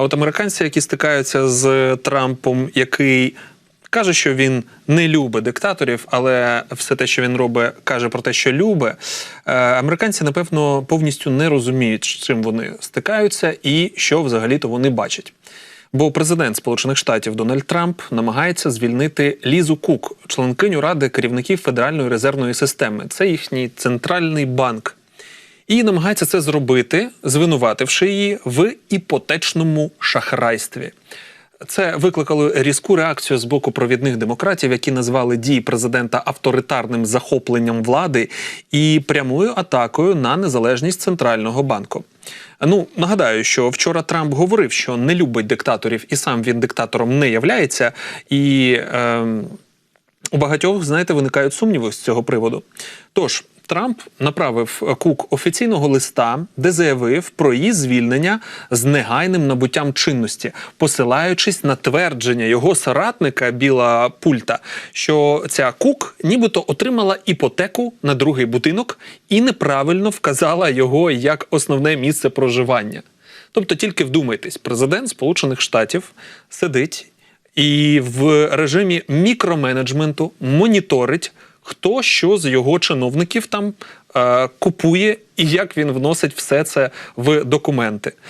А от американці, які стикаються з Трампом, який каже, що він не любить диктаторів, але все те, що він робить, каже про те, що любить. е, Американці, напевно, повністю не розуміють, з чим вони стикаються і що взагалі-то вони бачать. Бо президент Сполучених Штатів Дональд Трамп намагається звільнити Лізу Кук, членкиню ради керівників Федеральної резервної системи. Це їхній центральний банк. І намагається це зробити, звинувативши її в іпотечному шахрайстві. Це викликало різку реакцію з боку провідних демократів, які назвали дії президента авторитарним захопленням влади і прямою атакою на незалежність центрального банку. Ну нагадаю, що вчора Трамп говорив, що не любить диктаторів, і сам він диктатором не являється. І ем, у багатьох, знаєте, виникають сумніви з цього приводу. Тож Трамп направив Кук офіційного листа, де заявив про її звільнення з негайним набуттям чинності, посилаючись на твердження його соратника Біла Пульта, що ця Кук нібито отримала іпотеку на другий будинок і неправильно вказала його як основне місце проживання. Тобто, тільки вдумайтесь, президент Сполучених Штатів сидить і в режимі мікроменеджменту моніторить, хто що з його чиновників там е, купує і як він вносить все це в документи.